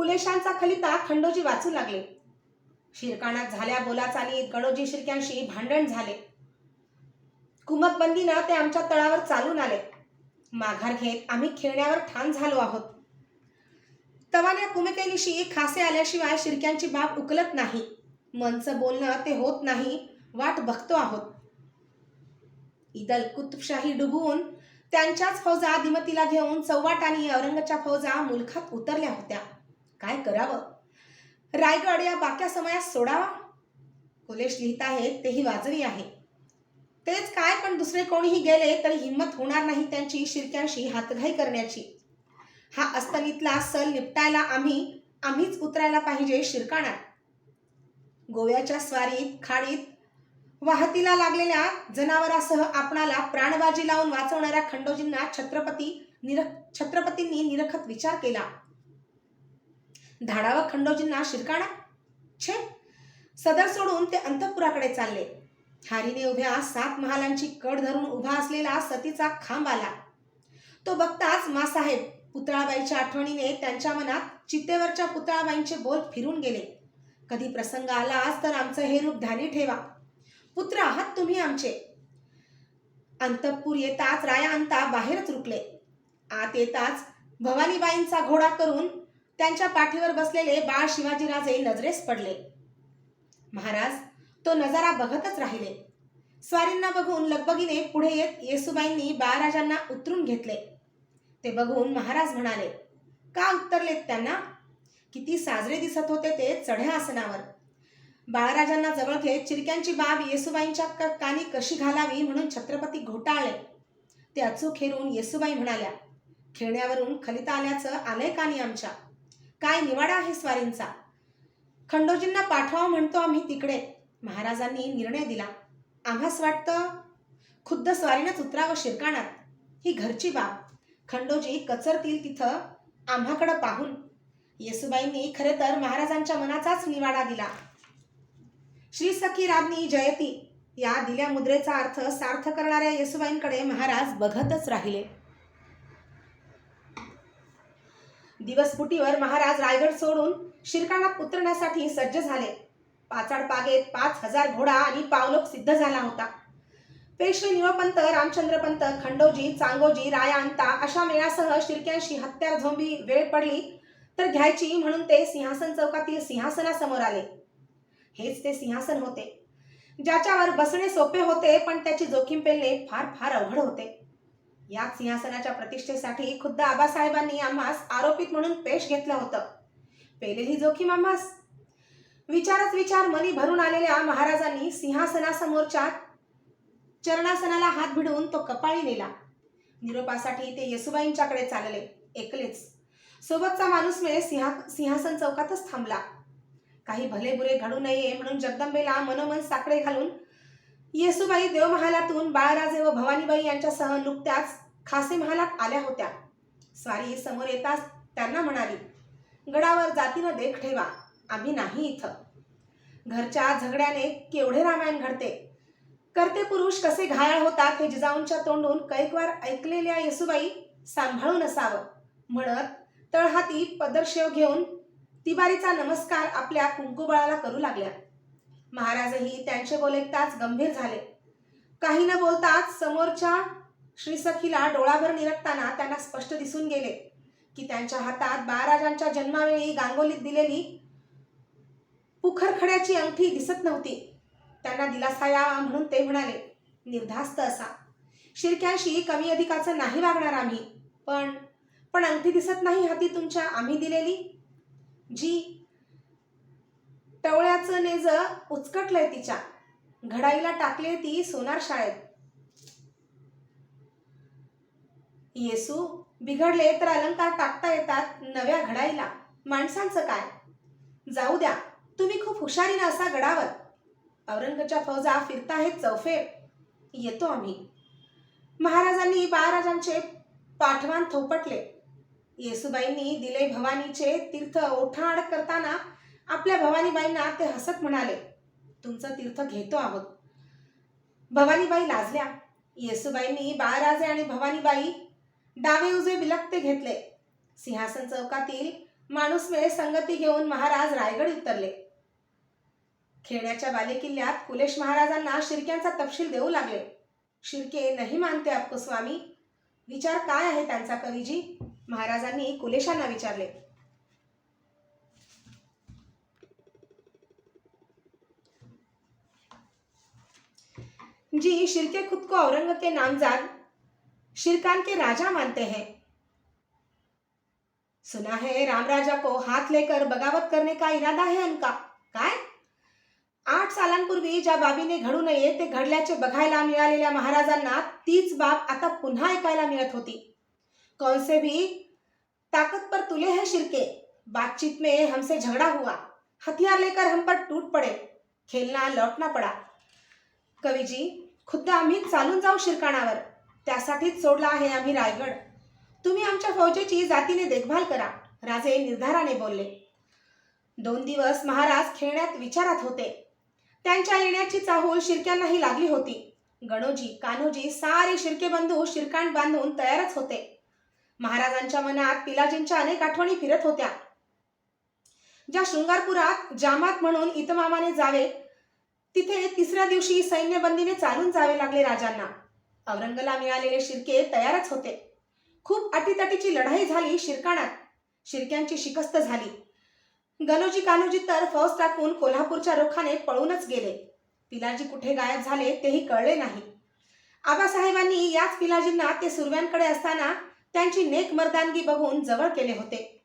कुलेशांचा खलिता खंडोजी वाचू लागले. शिरकाणात झाल्या बोलाचालीत गणोजी शिरक्यांशी भांडण झाले. कुमकबंदीनं ते आमच्या तळावर चालून आले. माघार घेत आम्ही खेळण्यावर ठाण झालो आहोत. तवान्या कुमकेनिशी खासे आल्याशिवाय शिरक्यांची बाब उकलत नाही. मनचं बोलणं ते होत नाही वाट बघतो आहोत. इदल कुतुबशाही डुबून त्यांच्याच फौजा दिमतीला घेऊन चौवाटानी औरंगच्या फौजा मुलखात उतरल्या होत्या. काय करावं? रायगड या बाक्या समयात सोडावा? कुलेश लिहित आहेत तेही वाजवी आहे. तेच काय पण दुसरे कोणीही गेले तरी हिंमत होणार नाही त्यांची शिरक्यांशी हातघाई करण्याची. हा अस्तनीतला सल निपटायला आम्ही आम्हीच उतरायला पाहिजे शिरकाणात गोव्याच्या स्वारीत खाडीत वाहतीला लागलेल्या जनावरासह आपणाला प्राणबाजी लावून वाचवणाऱ्या खंडोजींना छत्रपती निर छत्रपतींनी निरखत विचार केला. धाडावा खंडोजींना शिरकाणा? छे. सदर सोडून ते अंतपुराकडे चालले. हारीने उभ्या सात महालांची कड धरून उभा असलेला सतीचा खांब आला. तो बघताच मासाहेब पुतळाबाईच्या आठवणीने त्यांच्या मनात चित्तेवरच्या पुतळाबाईंचे बोल फिरून गेले. कधी प्रसंग आलाच तर आमचं हे रूप ध्यानी ठेवा. पुत्र आहात तुम्ही आमचे. अंतपूर येताच राया अंता बाहेरच रुकले. आत येताच भवानीबाईंचा घोडा करून त्यांच्या पाठीवर बसलेले बाळ शिवाजीराजे नजरेस पडले. महाराज तो नजारा बघतच राहिले. स्वारींना बघून लगबगीने पुढे येत येसुबाईंनी बाळराजांना उतरून घेतले. ते बघून महाराज म्हणाले का उत्तरलेत त्यांना? किती साजरे दिसत होते ते चढ्या आसनावर बाळराजांना जवळ घेत चिरक्यांची बाब येसुबाईंच्या कानी कशी घालावी म्हणून छत्रपती घोटाळले. ते अचूक हेरून येसुबाई म्हणाल्या खेळण्यावरून खलिता आल्याचं आलंय कानी आमच्या? काय निवाडा आहे स्वारींचा? खंडोजींना पाठवा म्हणतो आम्ही तिकडे. महाराजांनी निर्णय दिला. आम्हास वाटतं खुद्द स्वारीनंच उतरावं शिरकाणात. ही घरची बाब. खंडोजी कचरतील तिथं आम्हाकडं पाहून. येसुबाईंनी खरे तर महाराजांच्या मनाचाच निवाडा दिला. श्री सखी राज्ञी जयती. या दिल्या मुद्रेचा अर्थ सार्थ करणाऱ्या येसुबाईंकडे महाराज बघतच राहिले. दिवसपुटीवर महाराज रायगड सोडून शिरकाणात उतरण्यासाठी सज्ज झाले. पाचाड पागेत पाच हजार घोडा आणि पावलोक सिद्ध झाला होता. पेशवे निळपंत रामचंद्रपंत खंडोजी चांगोजी रायांता अशा मेळासह शिरक्यांशी हत्यार झोंबी वेळ पडली तर घ्यायची म्हणून ते सिंहासन चौकातील सिंहासनासमोर आले. हेच ते सिंहासन होते. ज्याच्यावर बसणे सोपे होते पण त्याची जोखीम पेलणे फार फार अवघड होते. याच सिंहासनाच्या प्रतिष्ठेसाठी खुद्द आबासाहेबांनी आम्हास आरोपित म्हणून पेश घेतलं होतं. पेलेली जोखीम आम्हास विचारच विचार मनी भरून आलेल्या महाराजांनी सिंहासनासमोरच्या चरणासनाला हात भिडवून तो कपाळी नेला. निरोपासाठी ते येसुबाईंच्याकडे चालले. एकलेच. सोबतचा माणूस मेळ सिंहा सिंहासन चौकातच थांबला. काही भले बुरे घडू नये म्हणून जगदंबेला मनोमन साकडे घालून येसुबाई देवमहालातून बाळराजे व भवानीबाई यांच्यासह नुकत्याच खासे महालात आल्या होत्या. स्वारी समोर येताच त्यांना म्हणाली गडावर जातीनं देख ठेवा आम्ही नाही इथं. घरच्या झगड्याने केवढे रामायण घडते. करते पुरुष कसे घायाळ होतात हे जिजाऊंच्या तोंडून कैकवार ऐकलेल्या येसुबाई सांभाळून असावं. म्हणत तळहाती पदरशेव घेऊन तिबारीचा नमस्कार आपल्या कुंकुबळाला करू लागल्या. महाराजही त्यांचे बोलेताच गंभीर झाले. काही न बोलताच समोरच्या श्रीसखीला डोळाभर निरखताना त्यांना स्पष्ट दिसून गेले की त्यांच्या हातात बाळराजांच्या जन्मावेळी गांगोलीत दिलेली पुखरखड्याची अंगठी दिसत नव्हती. त्यांना दिलासा यावा म्हणून ते म्हणाले निर्धास्त असा. शिरक्यांशी कमी अधिकाचं नाही वागणार आम्ही. पण पण अंगठी दिसत नाही हाती तुमच्या आम्ही दिलेली? जी टवळ्याचं नेज उचकटलंय तिच्या. घडाईला टाकले ती सोनार शाळेत. येसू बिघडले तर अलंकार टाकता येतात नव्या घडाईला. माणसांचं काय? जाऊ द्या तुम्ही खूप हुशारीनं असा घडावत औरंगच्या फौजा फिरताहेत चौफेर. येतो आम्ही. महाराजांनी बाळराजांचे पाठवान थोपटले. येसुबाईंनी दिले भवानीचे तीर्थ ओठाड करताना आपल्या भवानीबाईंना ते हसत म्हणाले तुमचं तीर्थ घेतो आहोत. भवानीबाई लाजल्या. येसुबाईंनी बाळराजे आणि भवानीबाई डावे उजे विलक्ते घेतले. सिंहासन चौकातील माणूसमेळ संगती घेऊन महाराज रायगड उतरले. खेड्याच्या बालेकिल्ल्यात कुलेश महाराजांना शिर्क्यांचा तपशील देऊ लागले. शिर्के नाही मानते आपको स्वामी. विचार काय आहे त्यांचा कवीजी? महाराजांनी कुलेशांना विचारले. जी शिरके खुद को औरंग के नामजाद शिरकान के राजा मानते हैं। सुना है राम राजा को हाथ लेकर बगावत करने का इरादा है उनका। काय? आठ सालांपूर्वी ज्या बाबीने घडू नये ते घडल्याचे बघायला मिळालेल्या महाराजांना तीच बाब आता पुन्हा ऐकायला मिळत होती. कौनसे भी ताकत पर तुले है शिरके। बातचीत में हमसे झगड़ा हुआ। हथियार लेकर हम पर टूट पड़े। खेलना लौटना पड़ा। कवीजी खुद्द आम्ही चालून जाऊ शिरकाणावर. त्यासाठीच सोडला आहे आम्ही रायगड. तुम्ही आमच्या फौजेची जातीने देखभाल करा राजे निर्धाराने बोलले. दोन दिवस महाराज खेळण्यात विचारात होते. त्यांच्या येण्याची चाहूल शिरक्यांनाही लागली होती. गणोजी कान्होजी सारे शिरके बंधू शिरकांड बांधून तयारच होते. महाराजांच्या मनात पिलाजींच्या अनेक आठवणी फिरत होत्या. ज्या शृंगारपुरात जामात म्हणून इतमामाने जावे तिथे तिसऱ्या दिवशी सैन्यबंदीने चालून जावे लागले राजांना. औरंगला मिळालेले शिरके तयारच होते. खूप अटीतटीची लढाई झाली शिरकाणात शिरक्यांची शिकस्त झाली. गणोजी कान्होजी तर फौज टाकून कोल्हापूरच्या रोखाने पळूनच गेले. पिलाजी कुठे गायब झाले तेही कळले नाही. आबासाहेबांनी याच पिलाजींना ते सुरव्यांकडे असताना त्यांची नेक मर्दानगी बघून जवळ केले होते.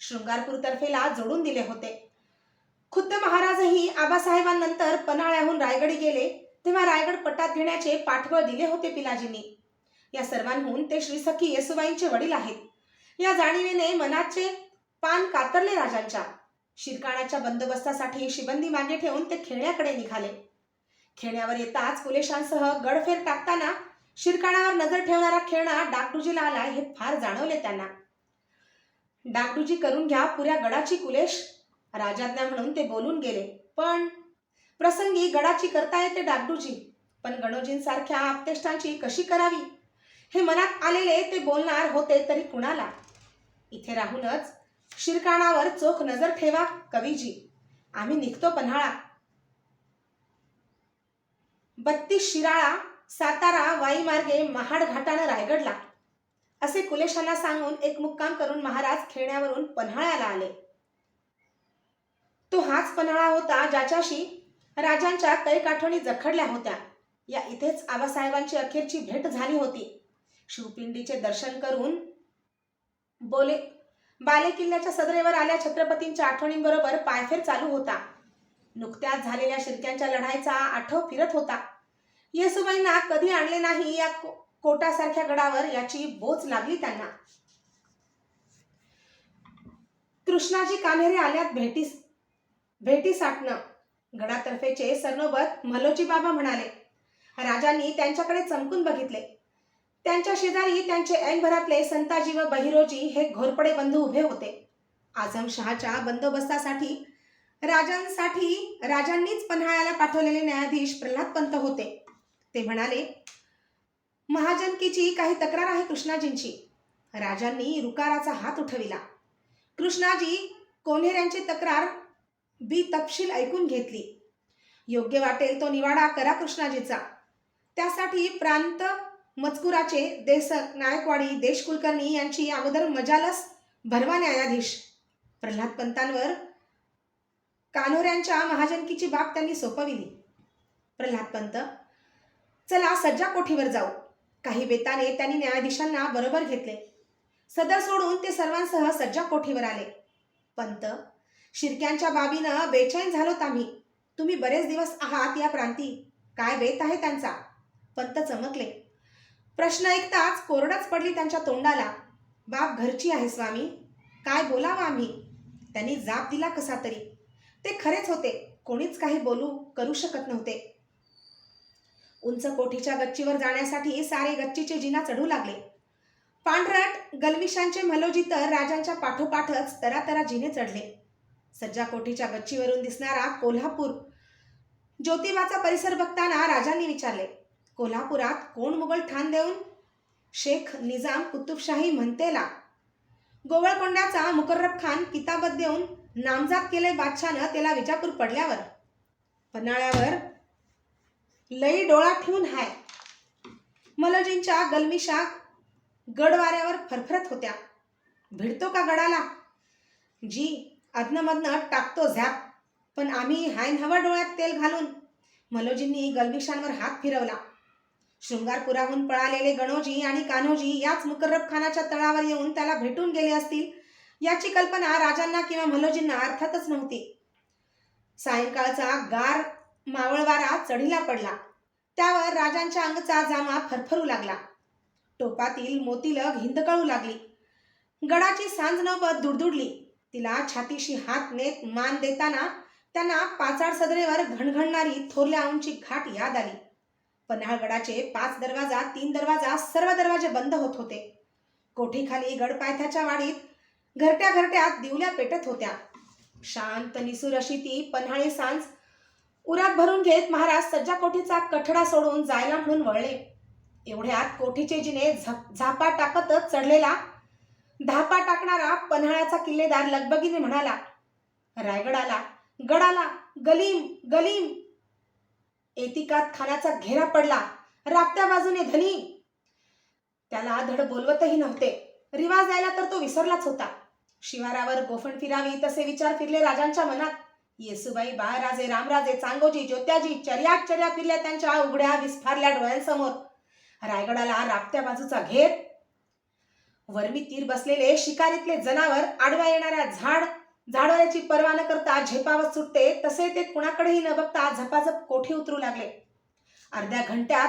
शृंगारपूर तर्फेला जोडून दिले होते. खुद्द महाराजही आबासाहेबांनंतर पन्हाळ्याहून रायगडी गेले तेव्हा रायगड पटात घेण्याचे पाठबळ दिले होते पिलाजींनी. या सर्वांहून ते श्री सखी येसुबाईंचे वडील आहेत. या जाणीवेने मनाचे पान कातरले राजांच्या. शिरकाणाच्या बंदोबस्तासाठी शिबंदी मागे ठेवून ते खेळण्याकडे निघाले. खेळण्यावर येताच कुलेशांसह गडफेर टाकताना शिरकाणावर नजर ठेवणारा खेळणा डागडुजीला आला हे फार जाणवले त्यांना. डागडुजी करून घ्या पुऱ्या गडाची कुलेश राजाज्ञा म्हणून ते बोलून गेले. पण प्रसंगी गडाची करता येते डागडूजी. पण गणोजींसारख्या आपतेष्टांची कशी करावी? हे मनात आलेले ते बोलणार होते तरी कुणाला? इथे राहूनच शिरकाणावर चोख नजर ठेवा कवीजी. आम्ही निघतो पन्हाळा. बत्तीस शिराळा सातारा वाईमार्गे महाड घाटानं रायगडला. असे कुलेशांना सांगून एक मुक्काम करून महाराज खेळण्यावरून पन्हाळ्याला आले. तो हाच पन्हाळा होता ज्याच्याशी राजांच्या कैकाठवणी जखडल्या होत्या. या इथेच आबासाहेबांची अखेरची भेट झाली होती. शिवपिंडीचे दर्शन करून बोले बाले किल्ल्याच्या सदरेवर आल्या छत्रपतींच्या आठवणींबरोबर पायफेर चालू होता. नुकत्याच झालेल्या शिरक्यांच्या लढाईचा आठव फिरत होता. येसुबाईंना कधी आणले नाही या को- कोटासारख्या गडावर याची बोच लागली त्यांना. कृष्णाजी कान्हेरे आल्यात भेटीस भेटी साठणं. गडातर्फेचे सरनोबत मलोजी बाबा म्हणाले. राजांनी त्यांच्याकडे चमकून बघितले. त्यांच्या शेजारी त्यांचे ऐनभरातले संताजी व बहिरोजी हे घोरपडे बंधू उभे होते. आझमशहाच्या बंदोबस्तासाठी राजांसाठी राजांनीच पन्हाळ्याला पाठवलेले न्यायाधीश प्रल्हाद पंत होते. ते म्हणाले महाजनकीची काही तक्रार आहे कृष्णाजींची. राजांनी रुकाराचा हात उठविला. कृष्णाजी कोन्हेऱ्यांची तक्रार बी तपशील ऐकून घेतली. योग्य वाटेल तो निवाडा करा कृष्णाजीचा. त्यासाठी प्रांत मजकुराचे देसक नायकवाडी देश कुलकर्णी यांची अगोदर मजालस भरवा न्यायाधीश. प्रल्हाद पंतांवर कान्होऱ्यांच्या महाजनकीची बाब त्यांनी सोपविली. प्रल्हाद पंत चला सज्जा कोठीवर जाऊ. काही बेताने त्यांनी न्यायाधीशांना बरोबर घेतले. सदर सोडून ते सर्वांसह सज्जा कोठीवर आले. पंत शिरक्यांच्या बाबीनं बेचैन झालोत आम्ही. तुम्ही बरेच दिवस आहात या प्रांती. काय बेत आहे त्यांचा? पंत चमकले. प्रश्न ऐकताच कोरडच पडली त्यांच्या तोंडाला. बाप घरची आहे स्वामी. काय बोलावं आम्ही? त्यांनी जाप दिला कसा तरी. ते खरेच होते. कोणीच काही बोलू करू शकत नव्हते. उंच कोठीच्या गच्चीवर जाण्यासाठी सारे गच्चीचे जिना चढू लागले. पांढरट गलविशांचे मलोजी तर राजांच्या पाठोपाठच तरातरा जिने चढले. सज्जा कोठीच्या गच्चीवरून दिसणारा कोल्हापूर. ज्योतिबाचा परिसर बघताना राजांनी विचारले कोल्हापुरात कोण मुघल ठाण देऊन शेख निजाम कुतुबशाही म्हणतेला? गोवळकोंड्याचा मुकर्रब खान किताबत देऊन नामजात केले बादशानं त्याला विजापूर पडल्यावर. पन्हाळ्यावर लई डोळा ठेवून हाय. मलजींच्या गलमिशा गडवाऱ्यावर फरफरत होत्या. भिडतो का गडाला? जी अदनमधनं टाकतो झॅप. पण आम्ही हाय हवा डोळ्यात तेल घालून मनोजींनी गलमिशांवर हात फिरवला. शृंगारपुराहून पळालेले गणोजी आणि कान्होजी याच मुकर्रब खानाच्या तळावर येऊन त्याला भेटून गेले असतील याची कल्पना राजांना किंवा मनोजींना अर्थातच नव्हती. सायंकाळचा गार मावळवारा चढीला पडला. त्यावर राजांच्या अंगचा जामा फरफरू लागला. टोपातील मोतीलग हिंदकळू लागली. गडाची सांज नौबत दुडदुडली. तिला छातीशी हात नेत मान देताना त्यांना पाचाड सदरेवर घणघणणारी थोरल्या उंची घाट याद आली. पन्हाळगडाचे पाच दरवाजा तीन दरवाजा सर्व दरवाजे बंद होत होते. कोठीखाली गडपायथ्याच्या वाडीत घरट्या घरट्यात दिवल्या पेटत होत्या. शांत निसूर अशी ती पन्हाळी सांज उरात भरून घेत महाराज सज्जा कोठीचा कठडा सोडून जायला म्हणून वळले. एवढ्यात कोठीचे जिने झप झापा टाकतच चढलेला धापा टाकणारा पन्हाळ्याचा किल्लेदार लगबगीने म्हणाला रायगडाला गडाला गलीम गलीम. एतिकात खानाचा घेरा पडला राबत्या बाजूने धनी. त्याला धड बोलवतही नव्हते रिवाज द्यायला तर तो विसरलाच होता. शिवारावर गोफण फिरावी तसे विचार फिरले राजांच्या मनात. येसुबाई बाळराजे रामराजे चांगोजी ज्योत्याजी चर्या चर्या फिरल्या त्यांच्या उघड्या विस्फारल्या डोळ्यांसमोर. रायगडाला राबत्या बाजूचा घेर वरमी तीर बसलेले शिकारीतले जनावर आडव्या येणाऱ्या झाड झाडवाऱ्याची पर्वा न करता झेपावत सुटते. तसे ते कुणाकडेही न बघता झपाझप कोठी उतरू लागले. अर्ध्या घंट्यात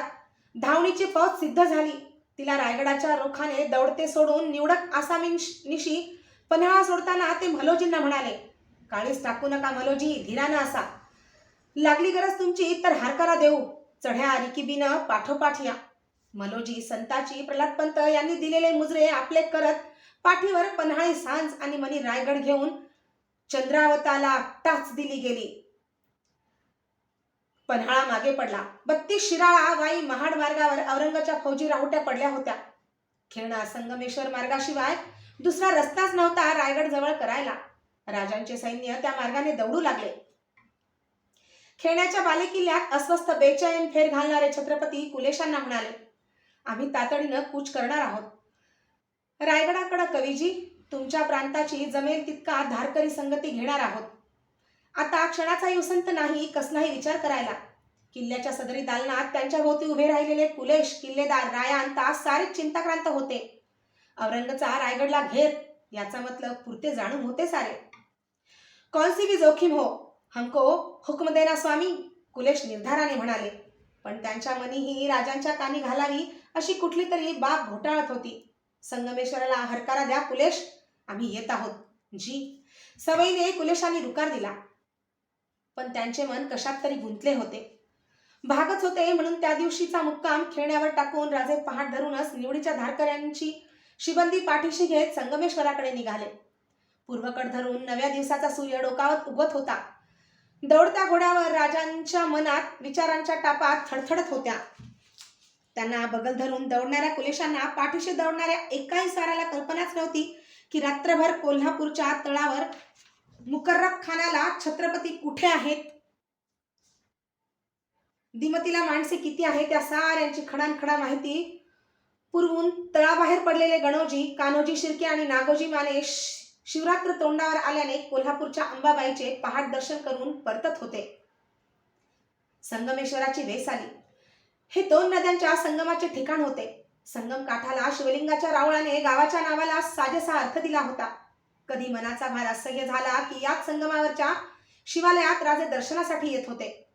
धावणीची फौज सिद्ध झाली. तिला रायगडाच्या रोखाने दौडते सोडून निवडक आसामी निशी पन्हाळा सोडताना ते मलोजींना म्हणाले काळीच टाकू नका मलोजी धीरानं असा. लागली गरज तुमची तर हारकारा देऊ. चढ्या रिकिबीनं पाठोपाठ या. मनोजी संताची प्रल्हादपंत यांनी दिलेले मुजरे आपले करत पाठीवर पन्हाळी सांज आणि मनी रायगड घेऊन चंद्रावताला टाच दिली गेली. पन्हाळा मागे पडला. बत्तीस शिराळा वाई महाड मार्गावर औरंगाच्या फौजी राहुट्या पडल्या होत्या. खेळणा संगमेश्वर मार्गाशिवाय दुसरा रस्ताच नव्हता रायगड जवळ करायला. राजांचे सैन्य त्या मार्गाने दौडू लागले. खेळण्याच्या बालेकिल्ल्यात अस्वस्थ बेचैन फेर घालणारे छत्रपती कुलेशांना म्हणाले आम्ही तातडीनं कूच करणार आहोत. रायगडाकडं कवीजी तुमच्या प्रांताची जमेल तितका धारकरी संगती घेणार आहोत. आता क्षणाचा युसंत नाही कसलाही विचार करायला. किल्ल्याच्या सदरी दालनात त्यांच्या भोवती उभे राहिलेले कुलेश किल्लेदार रायांता सारेच चिंताक्रांत होते. औरंगचा रायगडला घेर याचा मतलब पुरते जाणून होते सारे. कौन सी भी जोखीम हो हमको हुक्म देना स्वामी कुलेश निर्धाराने म्हणाले. पण त्यांच्या मनीही राजांच्या कानी घालावी अशी कुठली तरी बाब घोटाळत होती. संगमेश्वराला हरकारा द्या कुलेश. आम्ही येत आहोत. जी. सवयीने कुलेशांनी रुकार दिला. पण त्यांचे मन कशात तरी गुंतले होते. भागच होते म्हणून त्या दिवशीचा मुक्काम खेळण्यावर टाकून राजे पहाट धरूनच निवडीच्या धारकऱ्यांची शिबंदी पाठीशी घेत संगमेश्वराकडे निघाले. पूर्वकड धरून नव्या दिवसाचा सूर्य डोकावत उगवत होता. दौडत्या घोड्यावर राजांच्या मनात विचारांच्या टापात थडथडत होत्या. त्यांना बगल धरून दौडणाऱ्या कुलेशांना पाठीशी दौडणाऱ्या एकाही साराला कल्पनाच नव्हती की रात्रभर कोल्हापूरच्या तळावर मुकर्रब खानाला छत्रपती कुठे आहेत? दिमतीला माणसे किती आहेत? त्या साऱ्यांची खडानखडा माहिती पुरवून तळाबाहेर पडलेले गणोजी कान्होजी शिर्के आणि नागोजी माने शिवरात्र तोंडावर आल्याने कोल्हापूरच्या अंबाबाईचे पहाट दर्शन करून परतत होते. संगमेश्वराची वेस आली. हे दोन नद्यांच्या संगमाचे ठिकाण होते. संगम काठाला शिवलिंगाच्या रावळाने गावाच्या नावाला साजेसा अर्थ दिला होता. कधी मनाचा भार असह्य झाला की याच संगमावरच्या शिवालयात राजे दर्शनासाठी येत होते.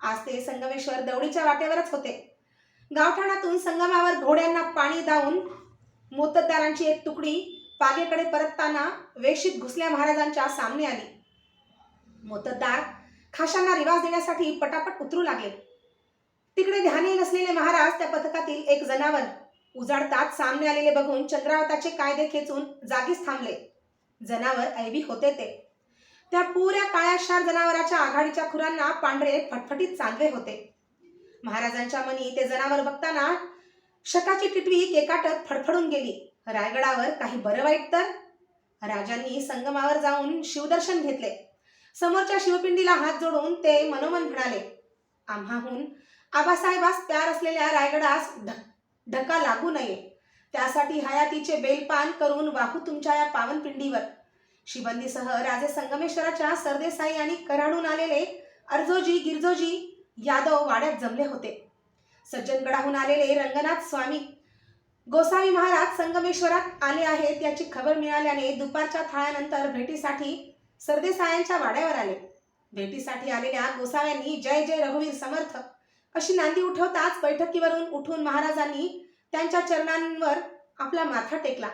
आज ते संगमेश्वर दौडीच्या वाटेवरच होते. गावठाणातून संगमावर घोड्यांना पाणी दावून मोतदारांची एक तुकडी पागेकडे परतताना वेशीत घुसल्या महाराजांच्या सामने आली. मोतदार खाशांना रिवाज देण्यासाठी पटापट उतरू लागले. तिकडे ध्यानी नसलेले महाराज त्या पथकातील एक जनावर उजाडतात सामने आलेले बघून चंद्रावताचे कायदे खेचून जागीच थांबले. जनावर ऐबी होते ते. त्या पुऱ्या काळ्याशार जनावराच्या आघाडीच्या खुरांना पांढरे फटफटीत चालवे होते. महाराजांच्या मनी ते जनावर बघताना शकाची टिटवी केकाटत फडफडून गेली. रायगडावर काही बरं वाईट तर? राजांनी संगमावर जाऊन शिवदर्शन घेतले. समोरच्या शिवपिंडीला हात जोडून ते मनोमन म्हणाले आम्हाहून आबासाहेबास प्यार असलेल्या रायगडास ध- धक्का लागू नये. त्यासाठी हयातीचे बेलपान करून वाहू तुमच्या या पावनपिंडीवर. शिबंदीसह राजे संगमेश्वराच्या सरदेसाई आणि कराडून आलेले अर्जोजी गिरजोजी यादव वाड्यात जमले होते. सज्जनगडाहून आलेले रंगनाथ स्वामी गोसावी महाराज संगमेश्वरात आले आहेत याची खबर मिळाल्याने दुपारच्या थाळ्यानंतर भेटीसाठी सरदेसायांच्या वाड्यावर आले. भेटीसाठी आलेल्या गोसाव्यांनी जय जय रघुवीर समर्थ अशी नांदी उठवताच बैठकीवरून उठून महाराजांनी त्यांच्या चरणांवर आपला माथा टेकला.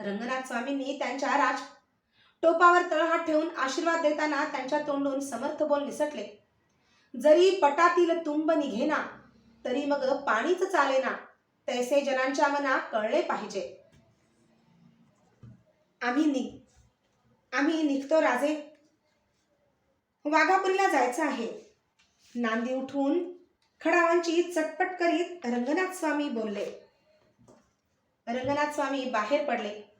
रंगनाथ स्वामींनी त्यांच्या राज टोपावर तळहात ठेवून आशीर्वाद देताना त्यांच्या तोंडून समर्थ बोल निसटले. जरी पटातील तुंब निघेना तरी मग पाणीच चालेना. तैसे जनांच्या मना कळले पाहिजे. आम्ही नि आम्ही निघतो राजे. वाघापुरीला जायचं आहे. नांदी उठून खडावांची चटपट करीत रंगनाथ स्वामी बोलले. रंगनाथ स्वामी बाहेर पडले.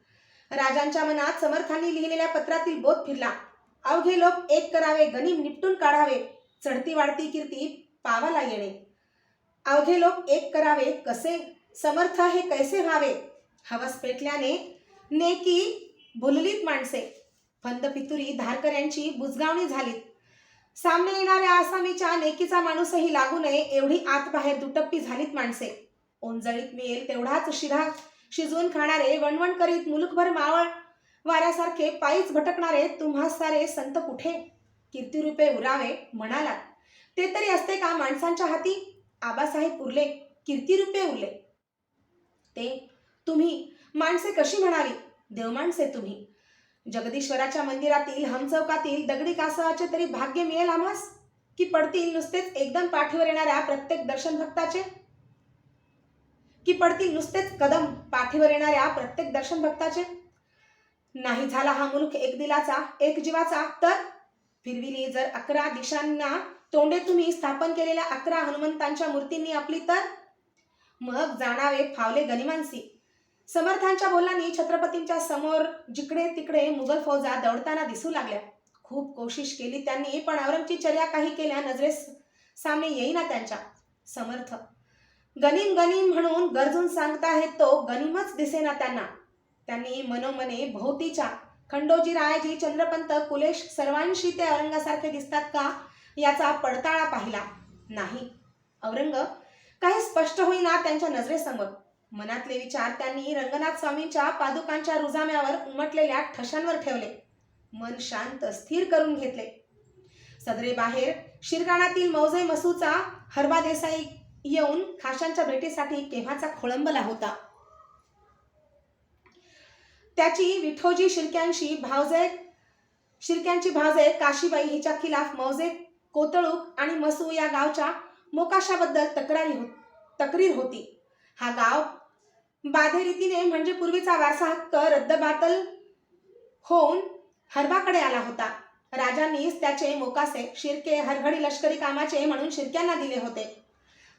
राजांच्या मनात समर्थांनी लिहिलेल्या पत्रातील बोध फिरला. अवघे लोक एक करावे गनिम निपटून काढावे चढती वाढती कीर्ती पावाला येणे. अवघे लोक एक करावे कसे समर्थ हे कैसे व्हावे? हवस पेटल्याने नेकी भुललीत माणसे. फंदपितुरी धारकऱ्यांची बुजगावणी झालीत. सामने येणाऱ्या आसामीच्या नेकीचा माणूसही लागू नये एवढी आत बाहेर दुटप्पी झालीत माणसे. ओंजळीत मिळेल तेवढाच शिधा शिजवून खाणारे वणवण करीत मुलुकभर मावळ वाऱ्यासारखे पायीच भटकणारे तुम्हा सारे संत कुठे? कीर्तिरूपे उरावे म्हणालात ते तरी असते का माणसांच्या हाती? आबासाहेब उरले. कीर्तिरूपे उरले. ते तुम्ही माणसे कशी म्हणावी देवमाणसे तुम्ही. जगदीश्वराच्या मंदिरातील हमचौकातील दगडी कासवाचे तरी भाग्य मिळेल आम्हास? की पडतील नुसतेच एकदम पाठीवर येणाऱ्या प्रत्येक दर्शन भक्ताचे? की पडतील नुसतेच कदम पाठीवर येणाऱ्या प्रत्येक दर्शन भक्ताचे? नाही झाला हा मुलूक एक दिलाचा एक जीवाचा तर? फिरविली जर अकरा दिशांना तोंडे तुम्ही स्थापन केलेल्या अकरा हनुमंतांच्या मूर्तींनी आपली तर? मग जाणावे फावले गनिमांसी समर्थांच्या बोलांनी छत्रपतींच्या समोर जिकडे तिकडे मुघल फौजा दौडताना दिसू लागल्या. खूप कोशिश केली त्यांनी पण औरंगची चर्या काही केल्या नजरेस सामने येईना त्यांच्या. समर्थ. गनिम गनिम म्हणून गरजून सांगताहेत तो गनिमच दिसेना त्यांना. त्यांनी मनोमने भोवतीच्या खंडोजी रायजी चंद्रपंत कुलेश सर्वांशी ते औरंगासारखे दिसतात का याचा पडताळा पाहिला नाही. औरंग काही स्पष्ट होईना त्यांच्या नजरेसमोर. मनातले विचार त्यांनी रंगनाथ स्वामींच्या पादुकांच्या रुजाम्यावर उमटलेल्या ठशांवर ठेवले. मन शांत स्थिर करून घेतले. सदरे बाहेर शिरगाणातील मौजे मसूचा हरबा देसाई येऊन खाशांच्या भेटीसाठी केव्हाचा खोळंबला होता? त्याची विठोजी शिरक्यांशी भावजे शिरक्यांची भावजे काशीबाई हिच्या खिलाफ मौजे कोतळूक आणि मसू या गावच्या मोकाशाबद्दल तक्रारी हो तक्रीर होती. हा गाव बाधेरीतीने म्हणजे पूर्वीचा वारसा हक्क रद्दबातल होऊन हरबाकडे आला होता. राजांनीच त्याचे मोकासे शिरके हरघडी लष्करी कामाचे म्हणून शिरक्यांना दिले होते.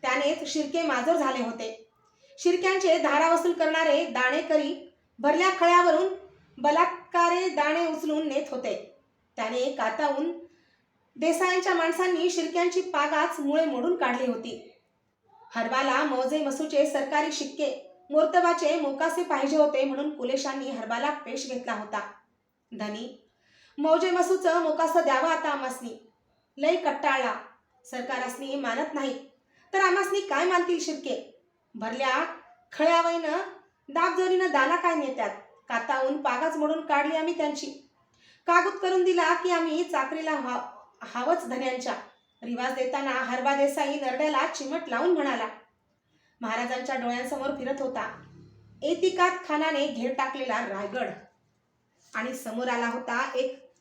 त्यानेच शिरके माजर झाले होते. शिरक्यांचे धारा वसूल करणारे दाणेकरी भरल्या खळ्यावरून बलात्कारे दाणे उचलून नेत होते. त्याने कातावून देसायांच्या माणसांनी शिरक्यांची पागाच मुळे मोडून काढली होती. हरबाला मौजे मसूचे सरकारी शिक्के मुर्तबाचे मोकासे पाहिजे होते म्हणून कुलेशांनी हरबाला पेश घेतला होता. धनी मौजे मसूचं मोकासं द्यावं आता आमासनी. लय कट्टाळला. सरकारासनी मानत नाही. तर आमासनी काय मानतील शिरके? भरल्या खळ्यावयनं दाबजोरीनं दाना काय नेत्यात? काताहून पागाच मोडून काढली आम्ही त्यांची. कागूद करून दिला की आम्ही चाकरीला हा हावच धन्यांच्या. रिवाज देताना हरबा देसाई नरड्याला चिमट लावून म्हणाला महाराजांच्या डोळ्यांसमोर फिरत होता. एतिकात खानाने घेर टाकलेला रायगड. आणि समोर आला होता एक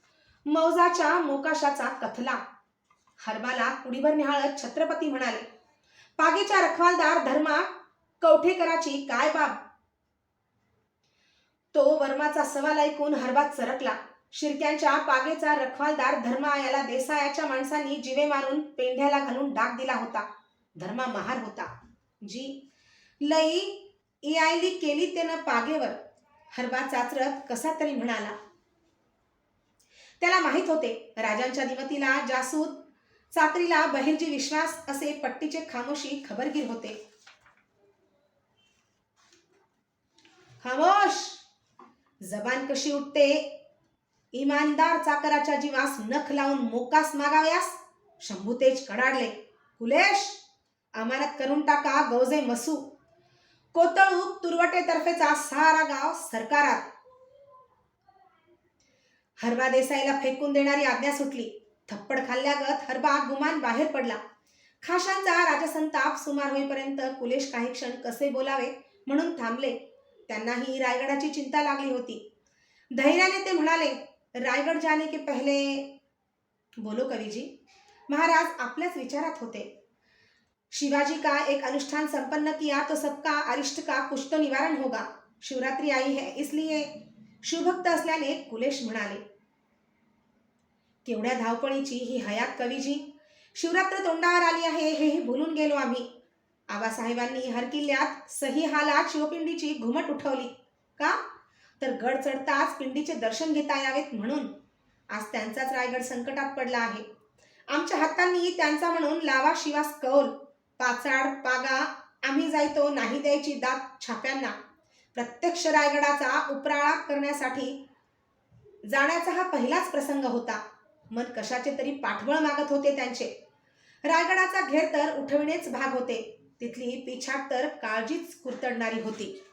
मौजाच्या मोकाशाचा कथला. हरबाला कुडीभर निहाळत छत्रपती म्हणाले पागेच्या रखवालदार धर्मा कवठेकराची काय बाब? तो वर्माचा सवाल ऐकून हरबात सरकला. शिरक्यांच्या पागेचा रखवालदार धर्मा याला देसायाच्या माणसांनी जिवे मारून पेंढ्याला घालून डाक दिला होता. धर्मा महार होता. जी. लई इयायली केली त्यानं पागेवर हरबा चाचरत कसा तरी म्हणाला. त्याला माहीत होते राजांच्या दिमतीला जासूद चाकरीला बहिर्जी विश्वास असे पट्टीचे खामोशी खबरगीर होते. खामोश! जबान कशी उठते? इमानदार चाकराच्या जीवास नख लावून मोकास मागाव्यास? शंभूतेज कडाडले. कुलेश! अमानत करून टाका गौजे मसू. कोतळूक तुरवटेतर्फेचा सारा गाव सरकारात. हरबा देसाईला फेकून देणारी आज्ञा सुटली. थप्पड खाल्ल्यागत हरबा गुमान बाहेर पडला. खाशांचा राजसंताप सुमार होईपर्यंत कुलेश काही क्षण कसे बोलावे म्हणून थांबले. त्यांनाही रायगडाची चिंता लागली होती. धैर्याने ते म्हणाले रायगड जाने के पहले बोलो कवीजी. महाराज आपल्याच विचारात होते. शिवाजी का एक अनुष्ठान संपन्न किया तो सबका अरिष्ट का कुछ तो निवारण होगा। शिवरात्रि आई है इसलिए शिवभक्त असल्याने कुलेश म्हणाले केवढ्या धावपळीची ही हयात कवीजी. शिवरात्र तोंडावर आली आहे हेही भुलून गेलो आम्ही. आबासाहेबांनी हर किल्ल्यात सही हालात शिवपिंडीची घुमट उठवली. का? तर गड चढताच पिंडीचे दर्शन घेता यावेत म्हणून. आज त्यांचाच रायगड संकटात पडला आहे. आमच्या हातांनी त्यांचा म्हणून लावा शिवास कौल. पाचाड पागा आम्ही जायतो नाही द्यायची दात छाप्यांना. प्रत्यक्ष रायगडाचा उपराळा करण्यासाठी जाण्याचा हा पहिलाच प्रसंग होता. मन कशाचे तरी पाठबळ मागत होते त्यांचे. रायगडाचा घेर तर उठविणेच भाग होते. तिथली पिछाट तर काळजीच कुरतडणारी होती.